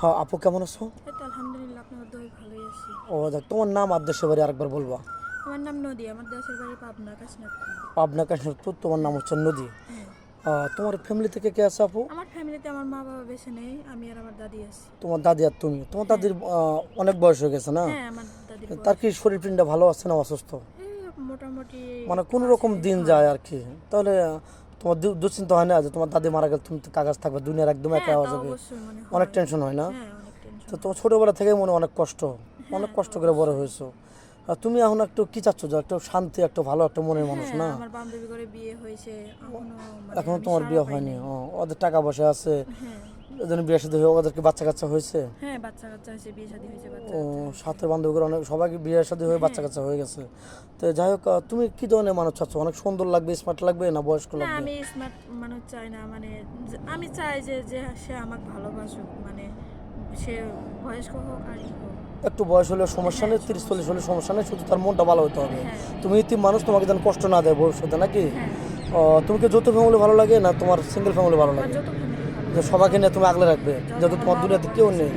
হ্যাঁ আপু কেমন আছো? আলহামদুলিল্লাহ আপনার দই ভালোই আছি। ও দেখ তোমার নাম আর দেশের বাড়ি আরেকবার বলবা। আমার নাম নদী আমার দেশের বাড়ি পাবনা কাশনাথপুর পাবনা কাশ্মীরপুর তোমার নাম হচ্ছে নদী। হ্যাঁ। তোমার ফ্যামিলি থেকে কে আছে আপু? আমার ফ্যামিলিতে আমার মা বাবা বেশি নেই আমি আর আমার দাদি আছি। তোমার দাদি আর তুমি? তোমার দাদির অনেক বয়স হয়ে গেছে না? হ্যাঁ। তার কি শরীর পিন্ডা ভালো আছে না অসুস্থ? মোটামুটি মানে কোনো রকম দিন যায় আর কি। তাহলে তোমার দুশ্চিন্ত হয় না যে তোমার দাদি মারা গেলে তুমি তো কাগজ থাকবে দুনিয়ার একদম একা হ্যাঁ, হওয়া যাবে। হয়। অনেক টেনশন হয় না? হ্যাঁ তো তোমার ছোটোবেলা থেকে মনে অনেক কষ্ট অনেক কষ্ট করে বড় হয়েছো। আর তুমি এখন একটু কি চাচ্ছ? যে একটু শান্তি একটা ভালো একটা মনের মানুষ না? আমার বান্ধবী করে বিয়ে হয়েছে এখনও মানে তোমার বিয়ে হয়নি। ও, ওদের টাকা পয়সা আছে। হ্যাঁ। এজন্য বিয়ে সাথে হয়ে ওদেরকে বাচ্চা কাচ্চা হয়েছে? হ্যাঁ বাচ্চা কাচ্চা হয়েছে বিয়ে শাদী হয়েছে বাচ্চা ও সাথের বান্ধবীরা অনেক সবাই বিয়ে সাথে হয়ে বাচ্চা কাচ্চা হয়ে গেছে। তো যাই হোক তুমি কি ধরনের মানুষ চাচ্ছ? অনেক সুন্দর লাগবে স্মার্ট লাগবে না বয়স্ক না লাগবে? আমি স্মার্ট মানুষ চাই না মানে আমি চাই যে যে সে আমাকে ভালোবাসুক মানে সে বয়স্ক হোক আর একটু বয়স হলে সমস্যা নেই তিরিশ চল্লিশ হলে সমস্যা নেই শুধু তার মনটা ভালো হতে হবে। হ্যাঁ। তুমি ইতিম মানুষ তোমাকে যেন কষ্ট না দেয় ভবিষ্যতে নাকি? হ্যাঁ। তুমি কি যৌথ ফ্যামিলি ভালো লাগে না তোমার সিঙ্গেল ফ্যামিলি ভালো লাগে। যে সবাইকে নিয়ে তুমি আগলে রাখবে যেহেতু তোমার দুনিয়াতে কেউ নেই।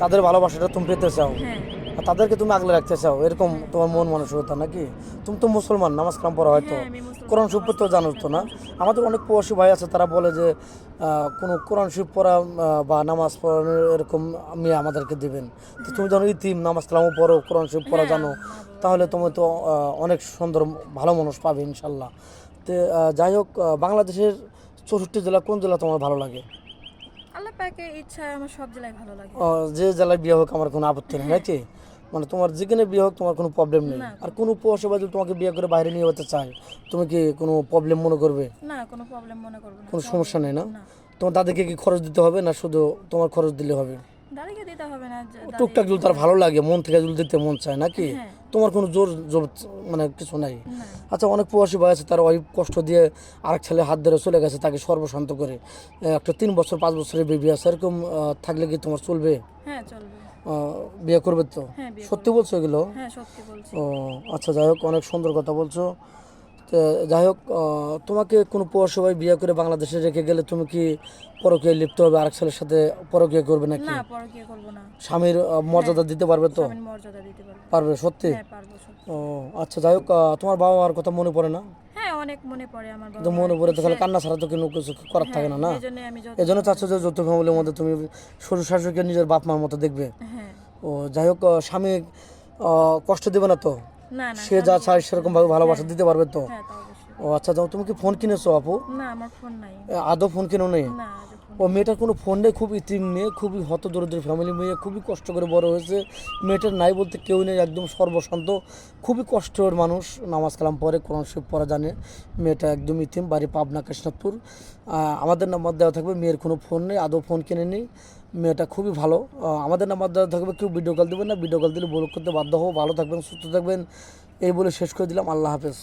তাদের ভালোবাসাটা তুমি পেতে চাও। হ্যাঁ। আর তাদেরকে তুমি আগলে রাখতে চাও। এরকম তোমার মন মানসিকতা নাকি? তুমি তো মুসলমান নামাজ কালাম পড়া হয়তো। হ্যাঁ, আমি কোরআন শরীফ তো জানো তো না? আমাদের অনেক প্রবাসী ভাই আছে তারা বলে যে কোনো কোরআন শরীফ পড়া বা নামাজ পড়ানোর এরকম মেয়ে আমাদেরকে দিবেন। তো তুমি যখন ইতিম নামাজ কালামও পড়ো কোরআন শরীফ পড়া জানো। তাহলে তুমি তো অনেক সুন্দর ভালো মানুষ পাবে ইনশাল্লাহ। তো যাই হোক বাংলাদেশের চৌষট্টি জেলা কোন জেলা তোমার ভালো লাগে? আল্লাহ পাকে ইচ্ছায় আমার সব জেলায় ভালো লাগে। আহ, যে জেলায় বিয়ে হোক আমার কোনো আপত্তি নেই নাকি? মানে তোমার যেখানে বিয়ে হোক তোমার কোনো প্রবলেম নেই। আর কোনো উপসভা যদি তোমাকে বিয়ে করে বাইরে নিয়ে যেতে চায় তুমি কি কোনো প্রবলেম মনে করবে? না কোনো প্রবলেম মনে করব না। কোনো সমস্যা নেই না? না। তোমার দাদিকে কি খরচ দিতে হবে না শুধু তোমার খরচ দিলে হবে? দাদিকে দিতে হবে না টুকটাক যদি তার ভালো লাগে মন থেকে যদি দিতে মন চায় নাকি? হ্যাঁ। তোমার কোনো জোর জোর মানে কিছু নাই। আচ্ছা অনেক প্রবাসী ভাই আছে তারা ওই কষ্ট দিয়ে আরেক ছেলে হাত ধরে চলে গেছে তাকে সর্বশান্ত করে। একটা তিন বছর পাঁচ বছরের বেবি আছে এরকম থাকলে কি তোমার চলবে? হ্যাঁ চলবে। বিয়ে করবে তো? হ্যাঁ সত্যি বলছো এগুলো? হ্যাঁ ও আচ্ছা যাই হোক অনেক সুন্দর কথা বলছো। তো যাই হোক তোমাকে কোনো পৌরসভায় বিয়ে করে বাংলাদেশে রেখে গেলে তুমি কি পরকীয় লিপ্ত হবে? আরেক ছেলের সাথে পরকীয় করবে নাকি? না পরে কি করব না। স্বামীর মর্যাদা দিতে পারবে তো? আমি মর্যাদা দিতে পারব। পারবে সত্যি? হ্যাঁ পারব সত্যি। ও আচ্ছা যাই হোক আহ, তোমার বাবা মার কথা মনে পড়ে না? হ্যাঁ অনেক মনে পড়ে আমার বাবা তো মনে পড়ে তো খালি কান্না ছাড়া তো কোনো কিছু করার থাকে না না? এই জন্য আমি যত এই জন্য চাচ্ছ যে যৌথ ফ্যামিলির মধ্যে তুমি শ্বশুর শাশুড়িকে নিজের বাপ মার মতো দেখবে? হ্যাঁ। ও যাই হোক আহ, স্বামী আহ, কষ্ট দেবে না তো? সে যা চায় সেরকম ভাবে ভালোবাসা দিতে পারবে তো? হ্যাঁ ও আচ্ছা যাও তুমি কি ফোন কিনেছো আপু? না আমার ফোন নাই। আদৌ ফোন কিনো নেই না ও মেয়েটার কোনো ফোন নেই খুব ইতিম মেয়ে, খুবই হত দরিদ্র ফ্যামিলি মেয়ে, খুবই কষ্ট করে বড় হয়েছে। মেয়েটার নাই বলতে কেউ নেই, একদম সর্বশান্ত। খুবই কষ্টের মানুষ, নামাজ কালাম পরে কোরআন শিব পড়া জানে। মেয়েটা একদম ইতিম বাড়ি পাবনা কৃষ্ণপুর আমাদের নাম্বার দেওয়া থাকবে, মেয়ের কোনো ফোন নেই, আদৌ ফোন কিনে নেই। মেয়েটা খুবই ভালো। আমাদের নাম্বার দেওয়া থাকবে, কেউ ভিডিও কল দেবেন না ভিডিও কল দিলে বলক করতে বাধ্য হব। ভালো থাকবেন, সুস্থ থাকবেন। এই বলে শেষ করে দিলাম, আল্লাহ হাফেজ।